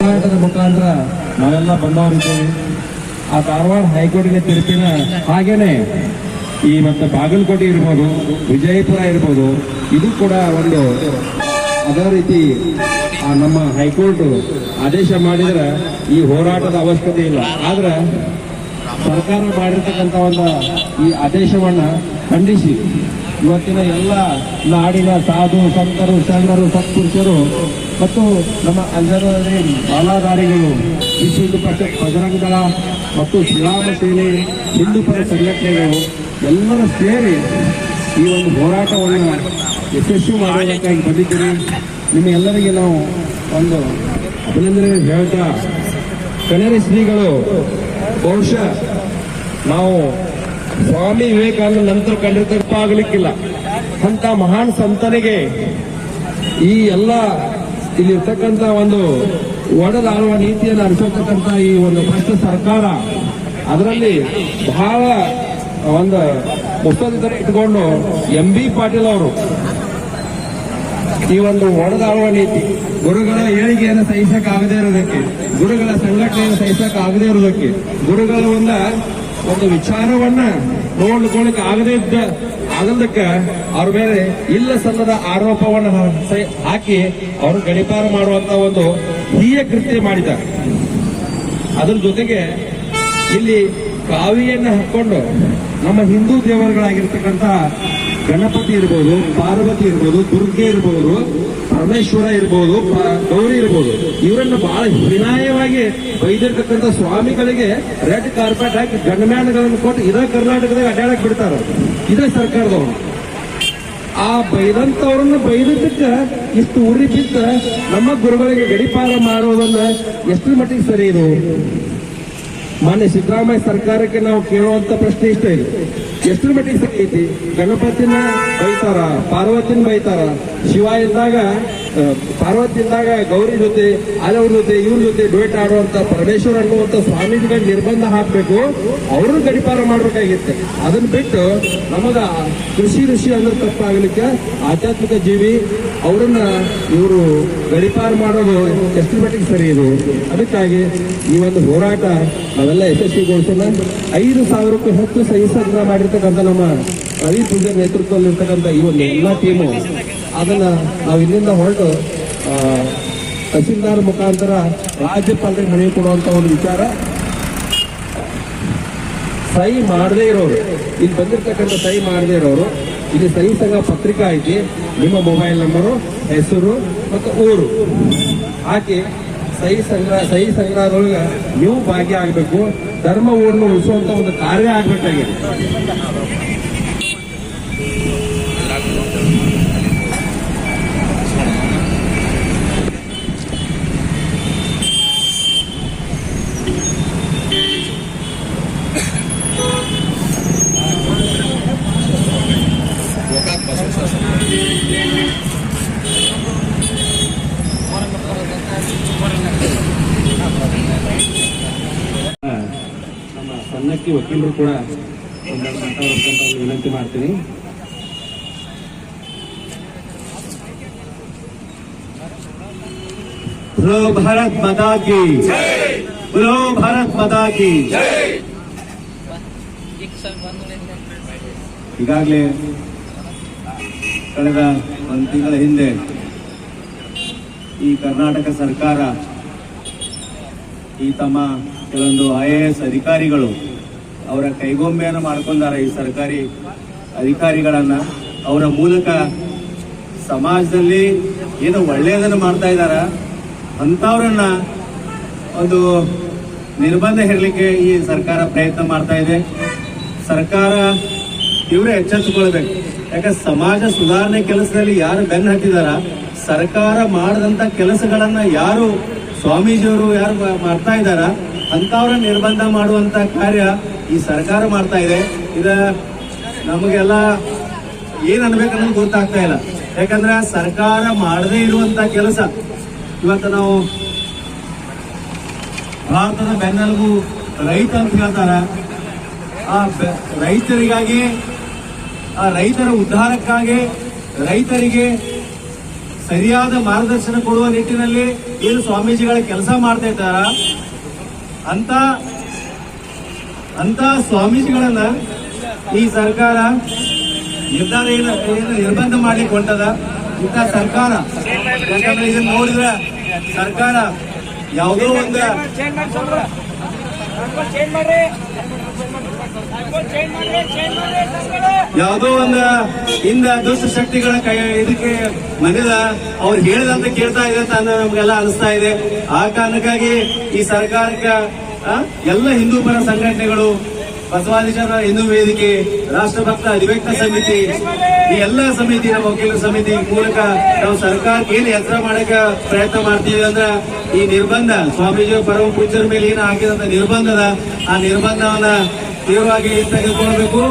ಹೋರಾಟದ ಮುಖಾಂತರ ನಾವೆಲ್ಲ ಬಂದವರಿದ್ದೇವೆ. ಆ ಧಾರವಾಡ ಹೈಕೋರ್ಟ್ಗೆ ತೀರ್ಪಿನ ಹಾಗೇನೆ ಈ ಮತ್ತೆ ಬಾಗಲಕೋಟೆ ಇರ್ಬೋದು, ವಿಜಯಪುರ ಇರ್ಬೋದು, ಇದು ಕೂಡ ಒಂದು ಅದೇ ರೀತಿ ಆ ನಮ್ಮ ಹೈಕೋರ್ಟ್ ಆದೇಶ ಮಾಡಿದ್ರೆ ಈ ಹೋರಾಟದ ಅವಶ್ಯಕತೆ ಇಲ್ಲ. ಆದ್ರೆ ಸರ್ಕಾರ ಮಾಡಿರ್ತಕ್ಕಂಥ ಒಂದು ಈ ಆದೇಶವನ್ನು ಖಂಡಿಸಿ. ಇವತ್ತಿನ ಎಲ್ಲ ನಾಡಿನ ಸಾಧು ಸಂತರು, ಶರಣರು, ಸತ್ಪುರುಷರು ಮತ್ತು ನಮ್ಮ ಅಂಜನದಲ್ಲಿ ಬಾಲಾಧಾರಿಗಳು ವಿಶ್ವ ಹಿಂದೂ ಪಕ್ಷ ಬಜರಂಗ ದಳ ಮತ್ತು ಶ್ರೀರಾಮ ಸೇನೆ ಹಿಂದೂ ಪರ ಸಂಘಟನೆಗಳು ಎಲ್ಲರೂ ಸೇರಿ ಈ ಒಂದು ಹೋರಾಟವನ್ನು ಯಶಸ್ವಿ ಮಾಡುವುದಕ್ಕಾಗಿ ಬಂದಿದ್ದೀರಿ. ನಿಮ್ಮೆಲ್ಲರಿಗೆ ನಾವು ಒಂದು ಅಭಿನಂದನೆ ಹೇಳ್ತಾ ಕನೇರಿ ಶ್ರೀಗಳು, ಬಹುಶಃ ನಾವು ಸ್ವಾಮಿ ವಿವೇಕಾನಂದ ನಂತರ ಕಂಡಿರ್ತಕ್ಕ ಆಗಲಿಕ್ಕಿಲ್ಲ ಅಂತ ಮಹಾನ್ ಸಂತನಿಗೆ ಈ ಎಲ್ಲ ಇಲ್ಲಿರ್ತಕ್ಕಂಥ ಒಂದು ಒಡೆದಾಳುವ ನೀತಿಯನ್ನು ಅರಿಸತಕ್ಕಂಥ ಈ ಒಂದು ಭ್ರಷ್ಟ ಸರ್ಕಾರ, ಅದರಲ್ಲಿ ಬಹಳ ಒಂದು ಮುಸ್ತದಿತರ ಇಟ್ಕೊಂಡು ಎಂ ಬಿ ಪಾಟೀಲ್ ಅವರು ಈ ಒಂದು ಒಡೆದಾಳುವ ನೀತಿ, ಗುರುಗಳ ಏಳಿಗೆಯನ್ನು ಸಹಿಸಕ್ಕಾಗದೇ ಇರೋದಕ್ಕೆ, ಗುರುಗಳ ಸಂಘಟನೆಯನ್ನು ಸಹಿಸಕ್ಕಾಗದೇ ಇರೋದಕ್ಕೆ, ಗುರುಗಳ ಒಂದ ಒಂದು ವಿಚಾರವನ್ನ ನೋಡ್ಕೊಳ್ಳಿಕ್ಕೆ ಆಗದೇ ಇದ್ದ ಆಗದಕ್ಕ ಅವ್ರ ಮೇಲೆ ಇಲ್ಲ ಸಲ್ಲದ ಆರೋಪವನ್ನು ಹಾಕಿ ಅವರು ಗಡಿಪಾರ ಮಾಡುವಂತ ಒಂದು ಹೀಯ ಕೃತ್ಯ ಮಾಡಿದ ಅದ್ರ ಜೊತೆಗೆ ಇಲ್ಲಿ ಕಾವಿಯನ್ನ ಹಾಕೊಂಡು ನಮ್ಮ ಹಿಂದೂ ದೇವರುಗಳಾಗಿರ್ತಕ್ಕಂಥ ಗಣಪತಿ ಇರ್ಬೋದು, ಪಾರ್ವತಿ ಇರ್ಬೋದು, ದುರ್ಗೆ ಇರ್ಬೋದು ಪರಮೇಶ್ವರ ಇರ್ಬೋದು ಗೌರಿ ಇರ್ಬೋದು, ಇವರನ್ನು ಬಹಳ ಹೀನಾಯವಾಗಿ ಬೈದಿರ್ತಕ್ಕಂಥ ಸ್ವಾಮಿಗಳಿಗೆ ರೆಡ್ ಕಾರ್ಪೆಟ್ ಹಾಕಿ ಗಂಡಮ್ಯಾನ್ಗಳನ್ನು ಕೊಟ್ಟು ಇದೇ ಕರ್ನಾಟಕದಾಗ ಅಡ್ಡಾಡಕ್ ಬಿಡ್ತಾರ. ಇದೇ ಸರ್ಕಾರದವರು. ಆ ಬೈದಂತವ್ರನ್ನ ಬೈದಿದ್ದಕ್ಕೆ ಇಷ್ಟು ಉರಿ ಬಿದ್ದ ನಮ್ಮ ಗುರುಗಳಿಗೆ ಗಡಿಪಾರ ಮಾಡೋದನ್ನ ಎಷ್ಟು ಮಟ್ಟಿಗೆ ಸರಿ ಇದು? ಮಾನ್ಯ ಸಿದ್ದರಾಮಯ್ಯ ಸರ್ಕಾರಕ್ಕೆ ನಾವು ಕೇಳುವಂತ ಪ್ರಶ್ನೆ ಇಷ್ಟ ಇದೆ ಎಷ್ಟು ಮಟ್ಟಿಗೆ ಸಿಕ್ಕೈತಿ ಗಣಪತಿನ ಬೈತಾರ, ಪಾರ್ವತಿನ ಬೈತಾರ, ಶಿವ ಇದ್ದಾಗ ಇದ್ದಾಗ ಗೌರಿ ಜೊತೆ ಅಲ್ಲವ್ರ ಜೊತೆ, ಇವ್ರ ಜೊತೆ ಡೇಟ್ ಆಡುವಂತ ಪರಮೇಶ್ವರ್ ಅನ್ನುವಂತ ಸ್ವಾಮೀಜಿಗಳಿಗೆ ನಿರ್ಬಂಧ ಹಾಕಬೇಕು. ಅವ್ರನ್ನ ಗಡಿಪಾರ ಮಾಡ್ಬೇಕಾಗಿತ್ತು. ಅದನ್ನ ಬಿಟ್ಟು ನಮಗ ಕೃಷಿ ಋಷಿ ಅನ್ನೋದು ತಪ್ಪಾಗಲಿಕ್ಕೆ ಆಧ್ಯಾತ್ಮಿಕ ಜೀವಿ, ಅವರನ್ನ ಇವರು ಗಡಿಪಾರ ಮಾಡೋದು ಎಷ್ಟು ಮಟ್ಟಿಗೆ ಸರಿ ಇದು? ಅದಕ್ಕಾಗಿ ಈ ಒಂದು ಹೋರಾಟ ನಾವೆಲ್ಲ ಯಶಸ್ವಿಗೊಳಿಸೋಣ. ಐದು ಸಾವಿರಕ್ಕೂ ಹೆಚ್ಚು ಸಹಿ ಸಂಗ್ರಹ ಮಾಡಿರ್ತಕ್ಕಂಥ ನಮ್ಮ ರವಿ ಪೂಜೆ ನೇತೃತ್ವದಲ್ಲಿರ್ತಕ್ಕಂಥ ಈ ಒಂದು ಎಲ್ಲ ಟೀಮು ಅದನ್ನ ನಾವು ಇಲ್ಲಿಂದ ಹೊರಟು ತಹಸೀಲ್ದಾರ್ ಮುಖಾಂತರ ರಾಜ್ಯಪಾಲರಿಗೆ ಮನವಿ ಕೊಡುವಂತ ಒಂದು ವಿಚಾರ ಸಹಿ ಮಾಡದೇ ಇರೋರು. ಇಲ್ಲಿ ಬಂದಿರ್ತಕ್ಕಂಥ ಸಹಿ ಮಾಡದೇ ಇರೋರು. ಇಲ್ಲಿ ಸಹಿ ಸಂಘ ಪತ್ರಿಕಾ ಐತಿ, ನಿಮ್ಮ ಮೊಬೈಲ್ ನಂಬರು, ಹೆಸರು ಮತ್ತು ಊರು. ಹಾಕಿ ಸಹಿ ಸಂಗ್ರಹ ಸಹಿ ಸಂಗ್ರಹದೊಳಗೆ ನೀವು ಭಾಗಿಯಾಗಬೇಕು ಧರ್ಮ ಊರನ್ನು ಉಳಿಸುವಂತ ಒಂದು ಕಾರ್ಯ ಆಗ್ಬೇಕಾಗಿದೆ ನಮ್ಮ ಪ್ರತಿ ವಕೀಲರು ಕೂಡ ವಿನಂತಿ ಮಾಡ್ತೀನಿ. ಬ್ರೋ ಭಾರತ್ ಮದಾಗಿ ಬ್ರೋ ಭಾರತ್ ಮದಾಗಿ ಈಗಾಗಲೇ ಕಳೆದ ಒಂದು ತಿಂಗಳ ಹಿಂದೆ ಈ ಕರ್ನಾಟಕ ಸರ್ಕಾರ ಈ ತಮ್ಮ ಕೆಲವೊಂದು ಐ ಅಧಿಕಾರಿಗಳು ಅವರ ಕೈಗೊಂಬೆಯನ್ನು ಮಾಡ್ಕೊಂಡಾರ ಈ ಸರ್ಕಾರಿ ಅಧಿಕಾರಿಗಳನ್ನ. ಅವರ ಮೂಲಕ ಸಮಾಜದಲ್ಲಿ ಏನು ಒಳ್ಳೆಯದನ್ನು ಮಾಡ್ತಾ ಇದ್ದಾರ. ಅಂಥವ್ರನ್ನ ಒಂದು ನಿರ್ಬಂಧ ಹೇರಲಿಕ್ಕೆ ಈ ಸರ್ಕಾರ ಪ್ರಯತ್ನ ಮಾಡ್ತಾ ಇದೆ. ಸರ್ಕಾರ ಇವರೇ ಎಚ್ಚೆತ್ತುಕೊಳ್ಬೇಕು. ಯಾಕಂದ್ರೆ ಸಮಾಜ ಸುಧಾರಣೆ ಕೆಲಸದಲ್ಲಿ ಯಾರು ಬೆನ್ನು ಹತ್ತಿದಾರ, ಸರ್ಕಾರ ಮಾಡದಂತ ಕೆಲಸಗಳನ್ನ ಯಾರು ಸ್ವಾಮೀಜಿಯವರು ಯಾರು ಮಾಡ್ತಾ ಇದ್ದಾರ ಅಂತವ್ರ ನಿರ್ಬಂಧ ಮಾಡುವಂತ ಕಾರ್ಯ ಈ ಸರ್ಕಾರ ಮಾಡ್ತಾ ಇದೆ. ಇದ ನಮಗೆಲ್ಲ ಏನ್ ಅನ್ಬೇಕನ್ನೋದು ಗೊತ್ತಾಗ್ತಾ ಇಲ್ಲ. ಯಾಕಂದ್ರೆ ಸರ್ಕಾರ ಮಾಡದೇ ಇರುವಂತ ಕೆಲಸ. ಇವತ್ತು ನಾವು ಭಾರತದ ಬೆನ್ನೆಲುಬು ರೈತ ಅಂತ ಹೇಳ್ತಾರ. ಆ ರೈತರಿಗಾಗಿ, ಆ ರೈತರ ಉದ್ಧಾರಕ್ಕಾಗಿ ರೈತರಿಗೆ ಸರಿಯಾದ ಮಾರ್ಗದರ್ಶನ ಕೊಡುವ ನಿಟ್ಟಿನಲ್ಲಿ ಏನು ಸ್ವಾಮೀಜಿಗಳ ಕೆಲಸ ಮಾಡ್ತಾ ಇದ್ದಾರ? ಅಂತ ಅಂತ ಸ್ವಾಮೀಜಿಗಳನ್ನ ಈ ಸರ್ಕಾರ ನಿರ್ಧಾರ ಏನು ನಿರ್ಬಂಧ ಮಾಡ್ಲಿಕ್ಕೆ ಹೊಂಟದ ಇಂಥ ಸರ್ಕಾರ. ಯಾಕಂದ್ರೆ ಇದನ್ನ ನೋಡಿದ್ರೆ ಸರ್ಕಾರ ಯಾವುದೋ ಒಂದು ಯಾವುದೋ ಒಂದು ಇಂದ ದುಷ್ಟ ಶಕ್ತಿಗಳ ಕೈ ಇದಕ್ಕೆ ಮನೆದ ಅವ್ರು ಹೇಳಿದಂತ ಕೇಳ್ತಾ ಇದೆ ಅಂತ ನಮ್ಗೆಲ್ಲ ಅನಿಸ್ತಾ ಇದೆ. ಆ ಕಾರಣಕ್ಕಾಗಿ ಈ ಸರ್ಕಾರಕ್ಕೆ ಎಲ್ಲ ಹಿಂದೂ ಪರ ಸಂಘಟನೆಗಳು ಬಸವಾದಿಜನ ಹಿಂದೂ ವೇದಿಕೆ, ರಾಷ್ಟ್ರಭಕ್ತ ಅಧಿವ್ಯಕ್ತ ಸಮಿತಿ, ಈ ಎಲ್ಲ ಸಮಿತಿ, ನಮ್ಮ ವಕೀಲರ ಸಮಿತಿ ಮೂಲಕ ನಾವು ಸರ್ಕಾರಕ್ಕೆ ಏನು ಹೆಸರ ಮಾಡಕ ಪ್ರಯತ್ನ ಮಾಡ್ತೀವಿ ಅಂದ್ರೆ ಈ ನಿರ್ಬಂಧ, ಸ್ವಾಮೀಜಿ ಪರಮ ಪೂಜ್ಯರ ಮೇಲೆ ಏನು ಹಾಕಿದಂತ ನಿರ್ಬಂಧದ, ಆ ನಿರ್ಬಂಧವನ್ನ ತೀವ್ರವಾಗಿ ತೆಗೆದುಕೊಳ್ಬೇಕು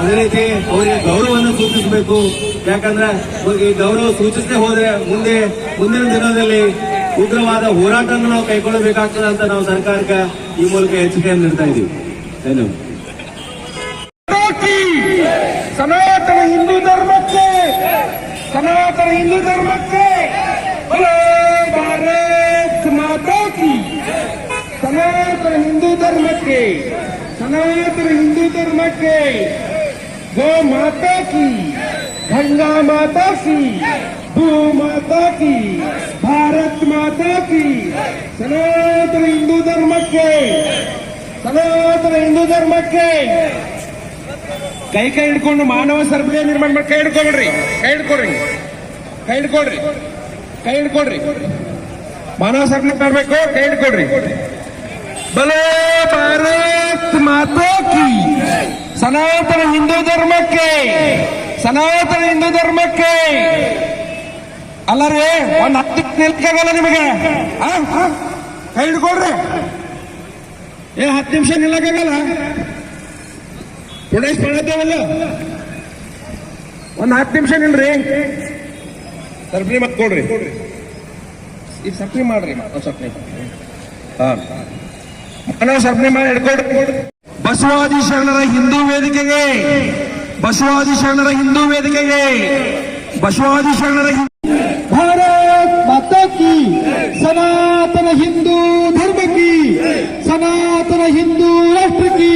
ಅದೇ ರೀತಿ ಅವರಿಗೆ ಗೌರವವನ್ನು ಸೂಚಿಸಬೇಕು. ಯಾಕಂದ್ರೆ ಈ ಗೌರವ ಸೂಚಿಸದೆ ಹೋದ್ರೆ ಮುಂದೆ, ಮುಂದಿನ ದಿನದಲ್ಲಿ ಉಗ್ರವಾದ ಹೋರಾಟವನ್ನು ನಾವು ಕೈಗೊಳ್ಳಬೇಕಾಗ್ತದೆ ಅಂತ ನಾವು ಸರ್ಕಾರಕ್ಕೆ ಈ ಮೂಲಕ ಎಚ್ಚರಿಕೆಯನ್ನು ನೀಡ್ತಾ ಇದ್ದೀವಿ. ಧನ್ಯವಾದ. ಸನಾತನ ಹಿಂದೂ ಧರ್ಮಕ್ಕೆ, ಸನಾತನ ಹಿಂದೂ ಧರ್ಮಕ್ಕೆ ಭಾರತ್ ಮಾತಾ ಕಿ. ಸನಾತನ ಹಿಂದೂ ಧರ್ಮಕ್ಕೆ, ಸನಾತನ ಹಿಂದೂ ಧರ್ಮಕ್ಕೆ ಗೋ ಮಾತಾ ಕಿ, ಗಂಗಾ ಮಾತಾ ಕಿ. ಭೂ ಮಾತಾ ಕೀ ಭಾರತ್ ಮಾತಾ ಕಿ ಸನಾತನ ಹಿಂದೂ ಧರ್ಮಕ್ಕೆ, ಸನಾತನ ಹಿಂದೂ ಧರ್ಮಕ್ಕೆ. ಕೈ ಕೈ ಹಿಡ್ಕೊಂಡು ಮಾನವ ಸರಪಳಿಯ ನಿರ್ಮಾಣ ಮಾಡಿ, ಕೈ ಹಿಡ್ಕೊಬಿಡ್ರಿ, ಕೈ ಹಿಡ್ಕೊಡ್ರಿ ಕೈ ಹಿಡ್ಕೊಡ್ರಿ ಕೈ ಹಿಡ್ಕೊಡ್ರಿ. ಮಾನವ ಸರಪಳಿ ಮಾಡಬೇಕು, ಕೈ ಹಿಡ್ಕೊಡ್ರಿ. ಬಲೋ ಭಾರತ್ ಮಾತಾ ಕಿ ಸನಾತನ ಹಿಂದೂ ಧರ್ಮಕ್ಕೆ, ಸನಾತನ ಹಿಂದೂ ಧರ್ಮಕ್ಕೆ. ಅಲ್ಲ ರೀ, ಒಂದ್ ಹತ್ತಕ್ಕೆ ನಿಲ್ಕಾಗಲ್ಲ ನಿಮಗೆ? ಕೈ ಹಿಡ್ಕೊಳ್ರಿ. ಏ, ಹತ್ತು ನಿಮಿಷ ನಿಲ್ಲಕ್ಕಾಗಲ್ಲ? ಪುಣೇಶ್ ಪಡೆದೇವಲ್ಲ ಒಂದ್ ಹತ್ತು ನಿಮಿಷ ನಿಲ್ರಿ. ಸರ್ಪಿ ಮತ್ ಕೊಡ್ರಿ. ಈಗ ಸರ್ಪ್ರಿ ಮಾಡ್ರಿ ಸರ್ಪ್ರಿ ಹಾ. ಸರ್ಪ್ರಿ ಮಾಡಿ ಹಿಡ್ಕೊಡ್ರಿ ಬಸವಾದಿ ಶರಣರ ಹಿಂದೂ ವೇದಿಕೆಗೆ, ಬಸವಾದಿ ಶರಣರ ಹಿಂದೂ ವೇದಿಕೆಗೆ, ಬಸವಾದಿ ಶರಣರ भारत माता की, सनातन हिंदू धर्म की, सनातन हिंदू राष्ट्र की।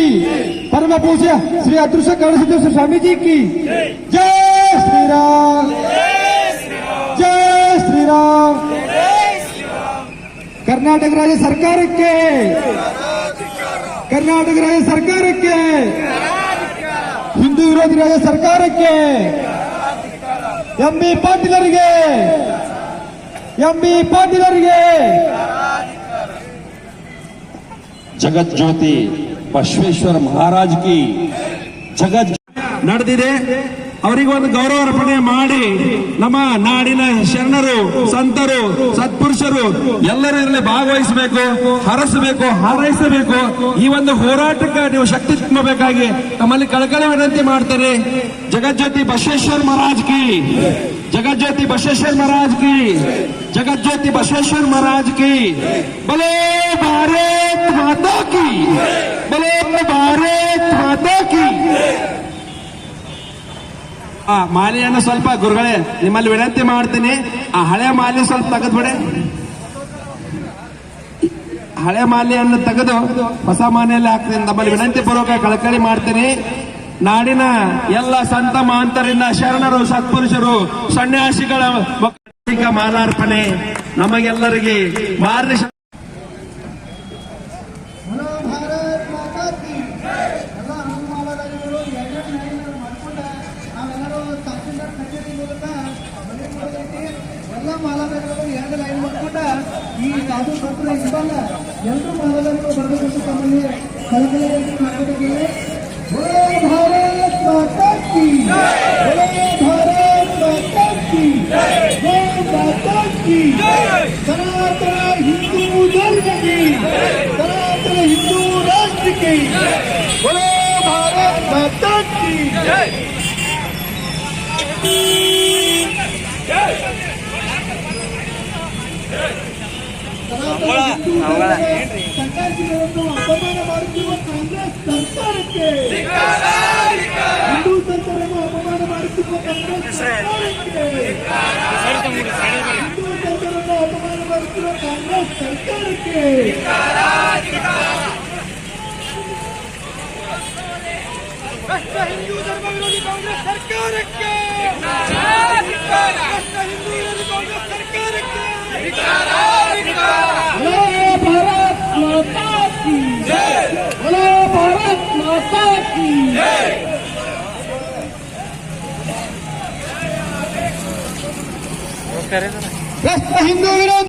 परम पूज्य श्री अदृश्य कर्ण स्वामी जी की। जय श्री राम जय श्री राम कर्नाटक राज्य सरकार के। कर्नाटक राज्य सरकार के। हिंदू विरोधी राज्य सरकार के। ಎಂ ಬಿ ಪಾಟೀಲರಿಗೆ ಎಂ ಬಿ ಪಾಟೀಲರಿಗೆ. ಜಗತ್ ಜ್ಯೋತಿ ಬಸವೇಶ್ವರ ಮಹಾರಾಜ್ ಕಿ ಜಗತ್ ನಡೆದಿದೆ. ಅವರಿಗೆ ಒಂದು ಗೌರವ ಅರ್ಪಣೆ ಮಾಡಿ ನಮ್ಮ ನಾಡಿನ ಶರಣರು, ಸಂತರು, ಸತ್ಪುರುಷರು ಎಲ್ಲರೂ ಇದರಲ್ಲಿ ಭಾಗವಹಿಸಬೇಕು, ಹರಸಬೇಕು, ಹಾರೈಸಬೇಕು. ಈ ಒಂದು ಹೋರಾಟಕ್ಕೆ ನೀವು ಶಕ್ತಿ ತುಂಬಬೇಕಾಗಿ ನಮ್ಮಲ್ಲಿ ಕಳಕಳಿ ವಿನಂತಿ ಮಾಡ್ತಾರೆ ಜಗಜ್ಯೋತಿ ಬಸವೇಶ್ವರ ಮಹಾರಾಜ್ ಕಿ. ಜಗಜ್ಯೋತಿ ಬಸವೇಶ್ವರ ಮಹಾರಾಜ್ ಕಿ. ಜಗಜ್ಯೋತಿ ಬಸವೇಶ್ವರ ಮಹಾರಾಜ್ ಕಿ. ಬಲೇ ಭಾರತ್ ಮಾತಾ ಕಿ. ಬಲೇ ಭಾರತ್ ಮಾತಾ ಕಿ. ಆ ಮಾಲೆಯನ್ನು ಸ್ವಲ್ಪ ಗುರುಗಳೇ, ನಿಮ್ಮಲ್ಲಿ ವಿನಂತಿ ಮಾಡ್ತೀನಿ. ಆ ಹಳೆ ಮಾಲೆ ಸ್ವಲ್ಪ ತೆಗೆದ್ಬಿಡಿ ಹಳೆ ಮಾಲೆಯನ್ನು ತೆಗೆದು ಹೊಸ ಮಾಲೆಯಲ್ಲಿ ಹಾಕ್ತೀನಿ. ನಮ್ಮಲ್ಲಿ ವಿನಂತಿ ಪೂರ್ವಕ ಕಳಕಳಿ ಮಾಡ್ತೀನಿ. ನಾಡಿನ ಎಲ್ಲ ಸಂತ ಮಹಂತರಿಂದ ಶರಣರು, ಸತ್ಪುರುಷರು, ಸನ್ಯಾಸಿಗಳ ಮಾಲಾರ್ಪಣೆ. ನಮಗೆಲ್ಲರಿಗೆ ಮಾರ್ಗ ಎಲ್ಲ ಮಾಲಾಧಾರಿಗಳು ಎರಡು ಲೈನ್ ಮಾಡ್ಕೊಂಡ ಈ ಸಾಧು ಸಂತರ ಇಬ್ಬಲ್ಲ ಎಲ್ಲರೂ ಮಾಲಾಧಾರಿಗಳು ಬರಬೇಕಂತ ತಮ್ಮಲ್ಲಿ ಕಳಕಳಿಯಾಗಿ ಮಾಡ್ಕೊಂಡಿದ್ದೇವೆ बोलो भारत माता की बोलो भारत माता की जय माता की सनातन हिंदू धर्म की सनातन हिंदू राष्ट्र की बोलो भारत माता की ಸರ್ಕಾರಗಳನ್ನು ಅಪಮಾನ ಮಾಡುತ್ತಿರುವ ಕಾಂಗ್ರೆಸ್ ಸರ್ಕಾರಕ್ಕೆ ಹಿಂದೂ ಸಂತರನ್ನು ಅಪಮಾನ ಮಾಡುತ್ತಿರುವ ಕಾಂಗ್ರೆಸ್ ಹಿಂದೂ ಸರ್ಕಾರವನ್ನು ಅಪಮಾನ ಮಾಡುತ್ತಿರುವ ಕಾಂಗ್ರೆಸ್ ಸರ್ಕಾರಕ್ಕೆ ಹಿಂದೂ ಧರ್ಮ ವಿರೋಧಿ ಕಾಂಗ್ರೆಸ್ ಸರ್ಕಾರಕ್ಕೆ भ्रष्ट हिंदू विरोध